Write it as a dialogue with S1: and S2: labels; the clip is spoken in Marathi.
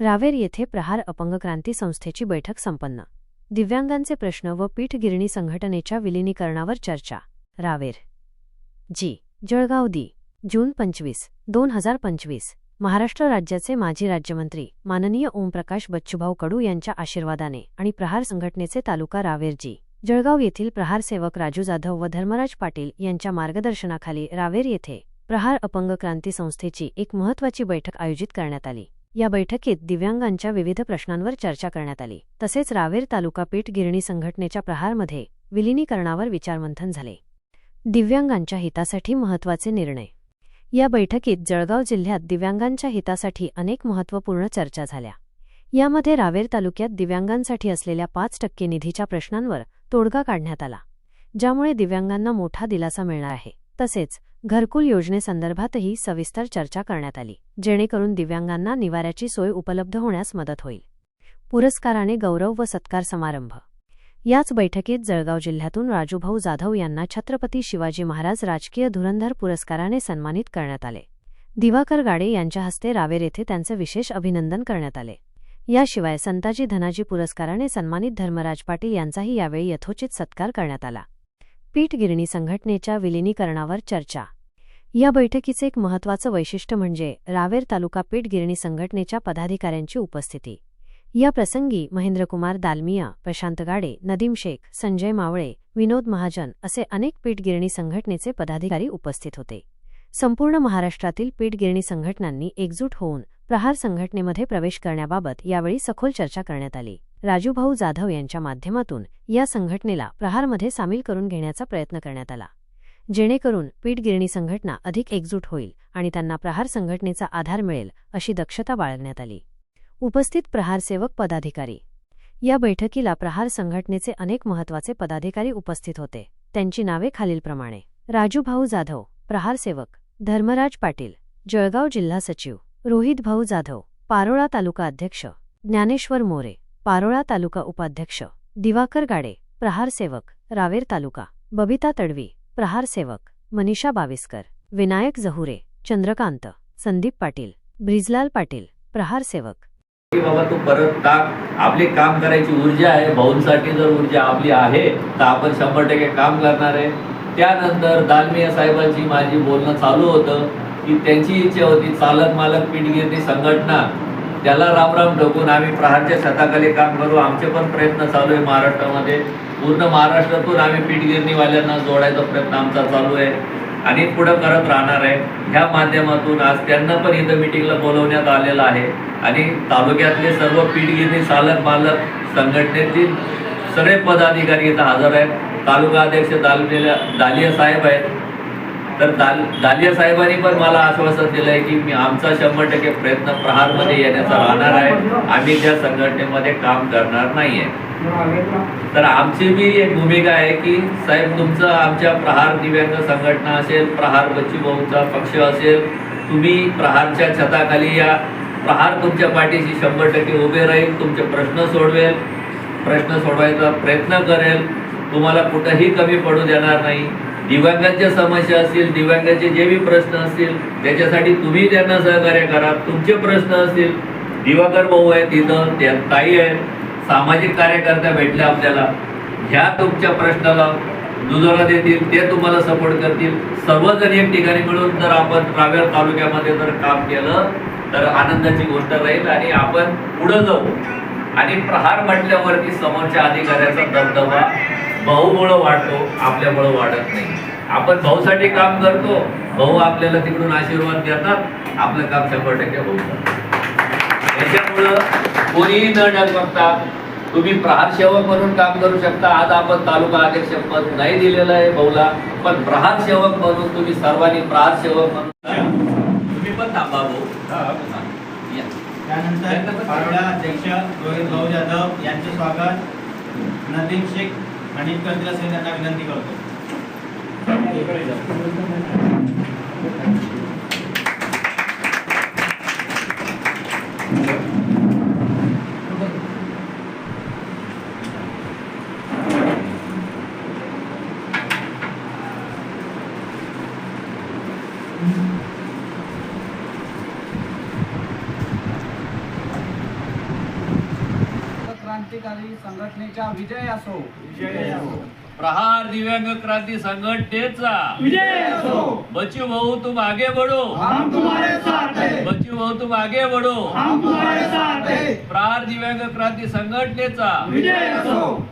S1: रावेर येथे प्रहार अपंग क्रांती संस्थेची बैठक संपन्न. दिव्यांगांचे प्रश्न व पीठगिरणी संघटनेच्या विलिनीकरणावर चर्चा. रावेर. जी. जळगाव दी. जून पंचवीस दोन हजार पंचवीस. महाराष्ट्र राज्याचे माजी राज्यमंत्री माननीय ओमप्रकाश बच्चूभाऊ कडू यांच्या आशीर्वादाने आणि प्रहार संघटनेचे तालुका रावेर जी. जळगाव येथील प्रहार सेवक राजू जाधव व धर्मराज पाटील यांच्या मार्गदर्शनाखाली रावेर येथे प्रहार अपंग क्रांती संस्थेची एक महत्त्वाची बैठक आयोजित करण्यात आली. या बैठकीत दिव्यांगांच्या विविध प्रश्नांवर चर्चा करण्यात आली. तसेच रावेर तालुका पीठ गिरणी संघटनेच्या प्रहारमध्ये विलिनीकरणावर विचारमंथन झाले. दिव्यांगांच्या हितासाठी महत्त्वाचे निर्णय. या बैठकीत जळगाव जिल्ह्यात दिव्यांगांच्या हितासाठी अनेक महत्त्वपूर्ण चर्चा झाल्या. यामध्ये रावेर तालुक्यात दिव्यांगांसाठी असलेल्या पाच टक्के निधीच्या प्रश्नांवर तोडगा काढण्यात आला ज्यामुळे दिव्यांगांना मोठा दिलासा मिळणार आहे. तसेच घरकुल योजनेसंदर्भातही सविस्तर चर्चा करण्यात आली जेणेकरून दिव्यांगांना निवाऱ्याची सोय उपलब्ध होण्यास मदत होईल. पुरस्काराने गौरव व सत्कार समारंभ. याच बैठकीत जळगाव जिल्ह्यातून राजूभाऊ जाधव यांना छत्रपती शिवाजी महाराज राजकीय धुरंधर पुरस्काराने सन्मानित करण्यात आले. दिवाकर गाडे यांच्या हस्ते रावेर येथे त्यांचे विशेष अभिनंदन करण्यात आले. याशिवाय संताजी धनाजी पुरस्काराने सन्मानित धर्मराज पाटील यांचाही यावेळी यथोचित सत्कार करण्यात आला. पीठ गिरणी संघटनेच्या विलिनीकरणावर चर्चा. या बैठकीचे एक महत्त्वाचं वैशिष्ट्य म्हणजे रावेर तालुका पीठगिरणी संघटनेच्या पदाधिकाऱ्यांची उपस्थिती. या प्रसंगी महेंद्रकुमार दालमिया प्रशांत गाडे नदीम शेख संजय मावळे विनोद महाजन असे अनेक पीठगिरणी संघटनेचे पदाधिकारी उपस्थित होते. संपूर्ण महाराष्ट्रातील पीठ गिरणी संघटनांनी एकजूट होऊन प्रहार संघटनेमध्ये प्रवेश करण्याबाबत यावेळी सखोल चर्चा करण्यात आली. राजूभाऊ जाधव यांच्या माध्यमातून या संघटनेला प्रहारमध्ये सामील करून घेण्याचा प्रयत्न करण्यात आला. जेणेकरून पीठगिरणी संघटना अधिक एकजूट होईल आणि त्यांना प्रहार संघटनेचा आधार मिळेल अशी दक्षता बाळगण्यात आली. उपस्थित प्रहारसेवक पदाधिकारी. या बैठकीला प्रहार संघटनेचे अनेक महत्त्वाचे पदाधिकारी उपस्थित होते. त्यांची नावे खालीलप्रमाणे. राजूभाऊ जाधव प्रहारसेवक धर्मराज पाटील जळगाव जिल्हा सचिव. रोहित भाऊ जाधव पारोळा तालुका अध्यक्ष. ज्ञानेश्वर मोरे. पारोळा तालुका उपाध्यक्ष दिवाकर गाडे प्रहार सेवक रावेर तालुका बबिता तडवी प्रहार सेवक मनीषा बाविस्कर विनायक जहुरे चंद्रकांत संदीप पाटील ब्रिजलाल पाटील प्रहार सेवक.
S2: बाबा तू परत टाक आपली काम करायची ऊर्जा आहे भाऊंसाठी जर ऊर्जा आपली आहे तर आपण शंभर टक्के काम करणार आहे. त्यानंतर दालमिया साहेबांची माझी बोलणं चालू होतं की त्यांची इच्छा होती चालक मालक पिढगिरणी संघटना त्याला रामराम ठोकून आम्ही प्रहारच्या छताखाली काम करू आमचे पण प्रयत्न चालू आहे महाराष्ट्रामध्ये. पूर्ण महाराष्ट्रातून आम्ही पीठगिरणीवाल्यांना जोडायचा प्रयत्न आमचा चालू आहे आणि पुढं करत राहणार आहे. ह्या माध्यमातून आज त्यांना पण इथं मिटिंगला बोलवण्यात आलेलं आहे. आणि तालुक्यातले सर्व पीठगिरणी चालक मालक संघटनेतील सगळे पदाधिकारी इथं हजर आहेत. तालुका अध्यक्ष दालमिया दालिया साहेब आहेत. तर दाल दालिया साहेबांनी पण मला आश्वासन दिलं आहे की मी आमचा शंभर टक्के प्रयत्न प्रहारमध्ये येण्याचा राहणार आहे. आम्ही त्या संघटनेमध्ये काम करणार नाही आहे तर आमची बी एक भूमिका आहे की साहेब तुमचं आमच्या प्रहार दिव्यांग संघटना असेल प्रहार बच्चू भाऊचा पक्ष असेल तुम्ही प्रहारच्या छताखाली या. प्रहार तुमच्या पाठीशी शंभर टक्के उभे राहील तुमचे प्रश्न सोडवेल. प्रश्न सोडवायचा प्रयत्न करेल. तुम्हाला कुठंही कमी पडू देणार नाही. दिव्यांगांच्या समस्या असतील दिव्यांगाचे जे बी प्रश्न असतील त्याच्यासाठी तुम्ही त्यांना सहकार्य करा. तुमचे प्रश्न असतील दिवाकर भाऊ आहेत तिथं त्या ताई आहेत सामाजिक कार्यकर्त्या भेटल्या आपल्याला. ह्या तुमच्या प्रश्नाला दुजोरा देतील ते तुम्हाला सपोर्ट करतील. सर्वजण एक ठिकाणी मिळून जर आपण रावेर तालुक्यामध्ये जर काम केलं तर आनंदाची गोष्ट राहील आणि आपण पुढं जाऊ. आणि प्रहार म्हटल्यावरती समोरच्या अधिकाऱ्याचा दबदबा भाऊमुळं वाढतो आपल्यामुळं वाढत नाही. आपण भाऊसाठी काम करतो भाऊ आपल्याला तिकडून आशीर्वाद देतात आपलं काम शंभर टक्के जातं. त्याच्यामुळं कोणीही न डगमगता तुम्ही प्रहार सेवक म्हणून काम करू शकता. आज आपण तालुका अध्यक्ष पद नाही दिलेलं आहे भाऊला पण प्रहार सेवक म्हणून तुम्ही सर्वांनी प्रहार सेवक म्हणून तुम्ही पण थांबा भाऊ.
S3: त्यानंतर अध्यक्ष रोहित भाऊ जाधव यांचे स्वागत. नदीम शेख आणि करतील असेल विनंती करतो.
S4: क्रांतिकारी संघटनेचा विजय असो.
S2: प्रहार दिव्यांग क्रांती संघटनेचा.
S5: विजय असो.
S2: बच्चू भाऊ तुम आगे बढ़ो.
S5: हम तुम्हारे साथ हैं.
S2: बच्चू भाऊ तुम आगे बढ़ो.
S5: हम तुम्हारे साथ हैं.
S2: प्रहार दिव्यांग क्रांती संघटनेचा.
S5: विजय असो.